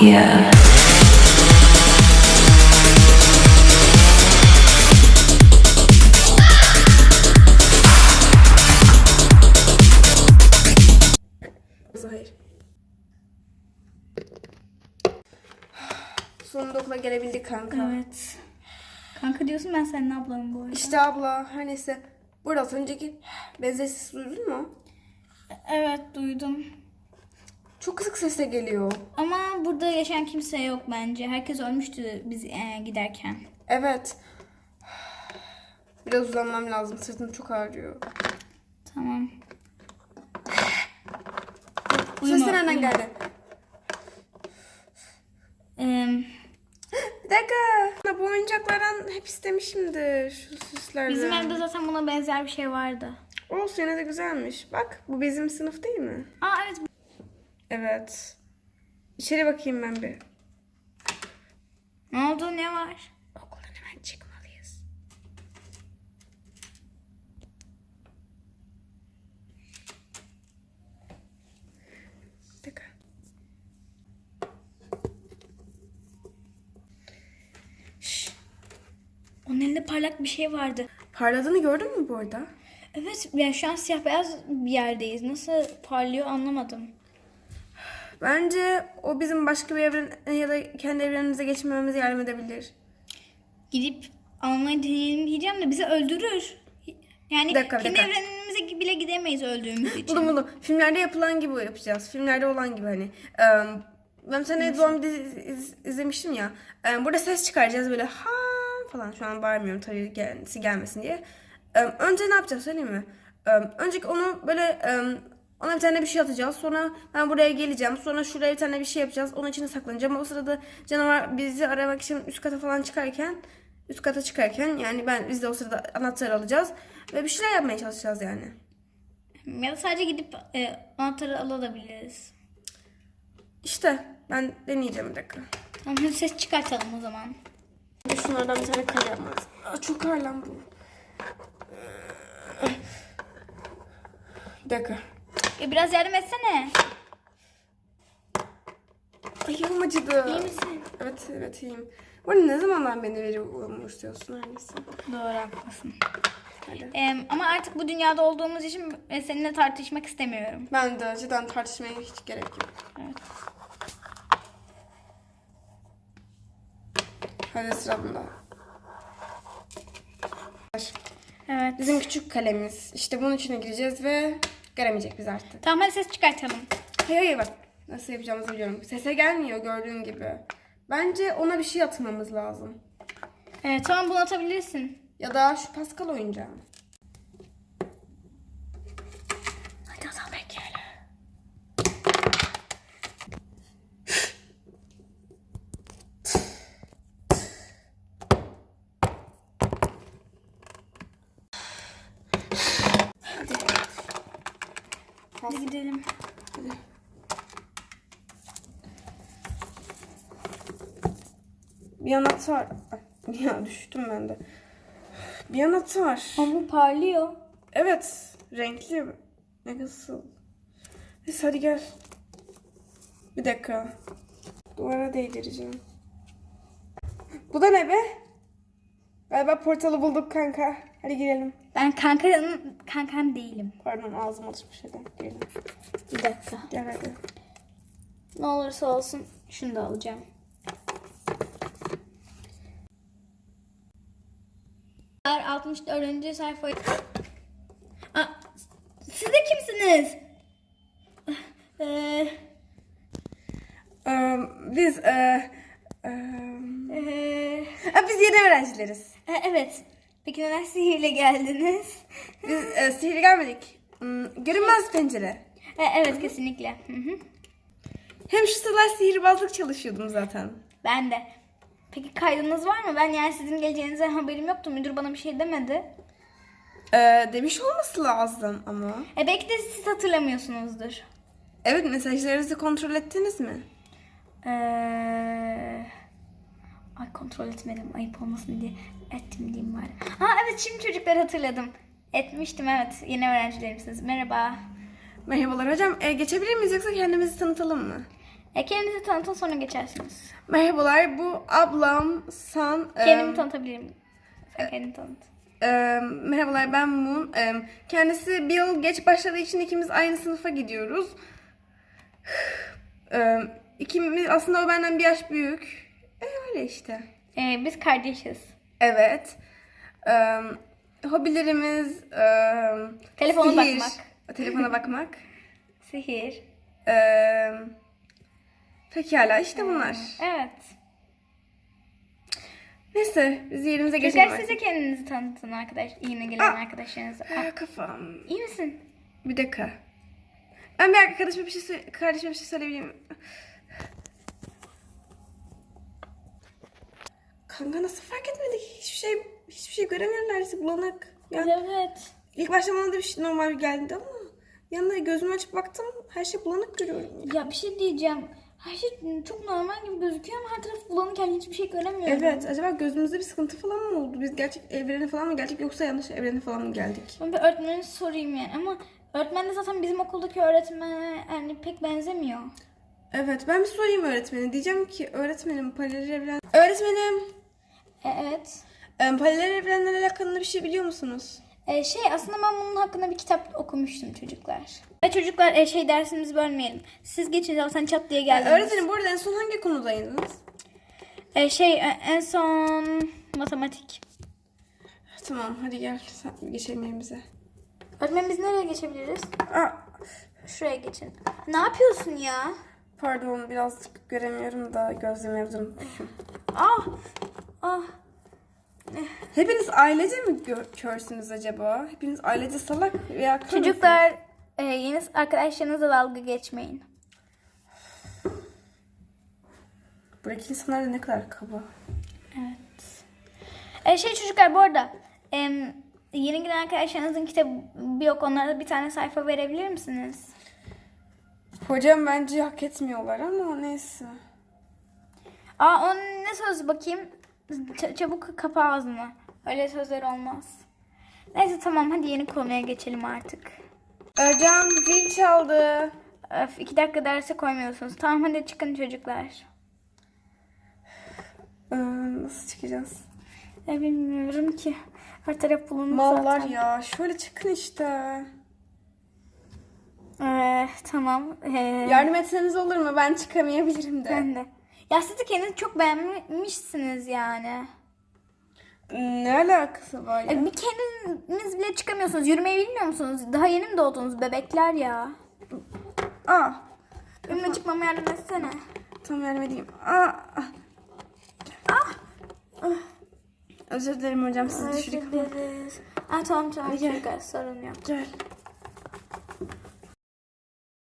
Yeah. Hayır. Sonunda okula gelebildik kanka. Evet. Kanka diyorsun ben senin ablanım bu arada. İşte abla her neyse. Burada önceki benzersiz duydun mu? Evet duydum. Çok kısık sesle geliyor. Ama burada yaşayan kimse yok bence. Herkes ölmüştü biz e, giderken. Evet. Biraz uzanmam lazım. Sırtım çok ağrıyor. Tamam. Ses Uyuma, nereden uyuma. geldi? Em, Bir dakika. Bu oyuncaklardan hep istemişimdir. Şu süslerden. bizim evde zaten buna benzer bir şey vardı. Olsun yine de güzelmiş. Bak bu bizim sınıf değil mi? Aa evet. Evet. İçeri bakayım ben bir. Ne oldu ne var? Okuldan hemen çıkmalıyız. Dakika. Onun elinde parlak bir şey vardı. Parladığını gördün mü bu arada? Evet yani şu an siyah beyaz bir yerdeyiz. Nasıl parlıyor anlamadım. Bence o bizim başka bir evren ya da kendi evrenimize geçmemize yardım edebilir. Gidip almayı deneyelim diyeceğim de bizi öldürür. Yani Bir dakika, bir kendi dakika. evrenimize bile gidemeyiz öldüğümüz için. Buldum buldum. Filmlerde yapılan gibi yapacağız. Filmlerde olan gibi hani. Ben sana zombi dizi iz- izlemiştim ya. Burada ses çıkaracağız böyle ha falan. Şu an bağırmıyorum tabii kendisi gelmesin diye. Önce ne yapacağız söyleyeyim mi? Önceki onu böyle ona bir tane bir şey atacağız. Sonra ben buraya geleceğim. Sonra şuraya bir tane bir şey yapacağız. Onun içine saklanacağım. O sırada canavar bizi aramak için üst kata falan çıkarken üst kata çıkarken yani ben biz de o sırada anahtarı alacağız ve bir şeyler yapmaya çalışacağız yani. Ya da sadece gidip e, anahtarı alabiliriz. İşte ben deneyeceğim bir dakika. Tamam hadi ses çıkartalım o zaman. Şunlardan bir tane kare yapmaz. Aa, çok ağır lan bu. Bir dakika. E, biraz yardım etsene. Ayağım acıdı. İyi misin? Evet evet iyiyim. Bu arada ne zamandan beni veri umursuyorsun neyse. Doğru haklısın. Hadi. E, ama artık bu dünyada olduğumuz için seninle tartışmak istemiyorum. Ben de cidden tartışmaya hiç gerek yok. Evet. Hadi sıra bunda. Evet. Bizim küçük kalemiz. İşte bunun içine gireceğiz ve göremeyecek biz artık. Tamam hadi ses çıkartalım. Hayır hayır bak. Nasıl yapacağımızı biliyorum. Sese gelmiyor gördüğün gibi. Bence ona bir şey atmamız lazım. Evet tamam bunu atabilirsin. Ya da şu Pascal oyuncağı. Hadi gidelim. Bir anahtar. Ya düştüm ben de. Bir anahtar. Ama bu parlıyor. Evet. Renkli. Ne nasıl? Neyse hadi gel. Bir dakika. Duvara değdireceğim. Bu da ne be? Galiba portalı bulduk kanka. Hadi girelim. Ben kankanın kankan değilim. Pardon ağzım alışmış hadi. Girelim. Bir dakika. Gel hadi. Ne olursa olsun şunu da alacağım. Eğer 64. sayfayı... Aa, siz de kimsiniz? Ee, Ee, biz e, e, ee, biz yeni öğrencileriz. e, evet. Peki neden sihirle geldiniz? Biz e, sihirli gelmedik. Hmm, görünmez pencere. E, evet kesinlikle. Hı hı. Hem şu sıralar sihirbazlık çalışıyordum zaten. Ben de. Peki kaydınız var mı? Ben yani sizin geleceğinize haberim yoktu. Müdür bana bir şey demedi. Ee, demiş olması lazım ama. E belki de siz hatırlamıyorsunuzdur. Evet mesajlarınızı kontrol ettiniz mi? Ee, ay kontrol etmedim ayıp olmasın diye ettim. Ha evet şimdi çocuklar hatırladım. Etmiştim evet yeni öğrencilerimsiniz. Merhaba. Merhabalar hocam. Ee, geçebilir miyiz yoksa kendimizi tanıtalım mı? E, kendinizi tanıtın sonra geçersiniz. Merhabalar bu ablam San. Kendimi Em, tanıtabilirim. Sen kendini tanıt. Ee, merhabalar ben Moon. Ee, kendisi bir yıl geç başladığı için ikimiz aynı sınıfa gidiyoruz. Ee, ikimiz aslında o benden bir yaş büyük. E, öyle işte. E, biz kardeşiz. Evet. Ee, hobilerimiz ee, Telefona sihir. bakmak. Telefona bakmak. Sihir. Ee, pekala işte bunlar. Evet. Neyse biz yerimize geçelim. Çocuklar siz de kendinizi tanıtın arkadaş. Yeni gelen Aa. arkadaşlarınıza. Aa, kafam. İyi misin? Bir dakika. Ben bir arkadaşıma bir şey söyle- kardeşime bir şey söyleyebilir miyim? Kanka nasıl fark etmedik? Hiçbir şey hiçbir şey göremiyorum neredeyse bulanık. Yani Evet. ilk başta bana da bir şey normal geldi ama yanında gözümü açıp baktım her şey bulanık görüyorum. Ya bir şey diyeceğim. Her şey çok normal gibi gözüküyor ama her taraf bulanıkken hiçbir şey göremiyorum. Evet acaba gözümüzde bir sıkıntı falan mı oldu? Biz gerçek evrene falan mı geldik yoksa yanlış evrene falan mı geldik? Ben bir öğretmeni sorayım yani ama öğretmen de zaten bizim okuldaki öğretmene yani pek benzemiyor. Evet ben bir sorayım öğretmene. Diyeceğim ki öğretmenim paralel evren... Öğretmenim E, evet. E, paralel evrenlerle alakalı bir şey biliyor musunuz? E, şey aslında ben bunun hakkında bir kitap okumuştum çocuklar. Ve çocuklar e, şey dersimizi bölmeyelim. Siz geçin zaten çat diye geldiniz. Öğretmenim bu arada en son hangi konudaydınız? E, şey e, en son matematik. Tamam hadi gel sen geçelim yerimize. Öğretmen biz nereye geçebiliriz? Aa, Şuraya geçin. Ne yapıyorsun ya? pardon biraz göremiyorum da evdim. Ah! Ah! Hepiniz ailece mi gö- körsünüz acaba? Hepiniz ailece salak veya kör müsünüz? Çocuklar e, yeni arkadaşlarınızla dalga geçmeyin. Buradaki insanlar da ne kadar kaba. Evet. E, şey çocuklar bu arada em, yeni gelen arkadaşlarınızın kitabı yok. Onlara da bir tane sayfa verebilir misiniz? Hocam bence hak etmiyorlar ama neyse. Aa onun ne sözü bakayım? Çabuk kapa ağzını. Öyle sözler olmaz. Neyse tamam hadi yeni konuya geçelim artık. Hocam zil çaldı. Öf, iki dakika derse koymuyorsunuz. Tamam hadi çıkın çocuklar. Ee, nasıl çıkacağız? Ya bilmiyorum ki. Her taraf bulunmuş Mallar zaten. ya. Şöyle çıkın işte. Ee, tamam. Ee, Yardım etseniz olur mu? Ben çıkamayabilirim de. ben de. Ya siz de kendinizi çok beğenmişsiniz yani. Ne alakası var ya? E, bir kendiniz bile çıkamıyorsunuz. Yürümeyi bilmiyor musunuz? Daha yeni mi doğdunuz bebekler ya? Aa, Önüme çıkmama yardım etsene. tam yardım edeyim. Aa. Ah. Ah. Özür dilerim hocam sizi düşürdük. Özür dileriz. Aa, tamam tamam gel. sorun yok. Gel.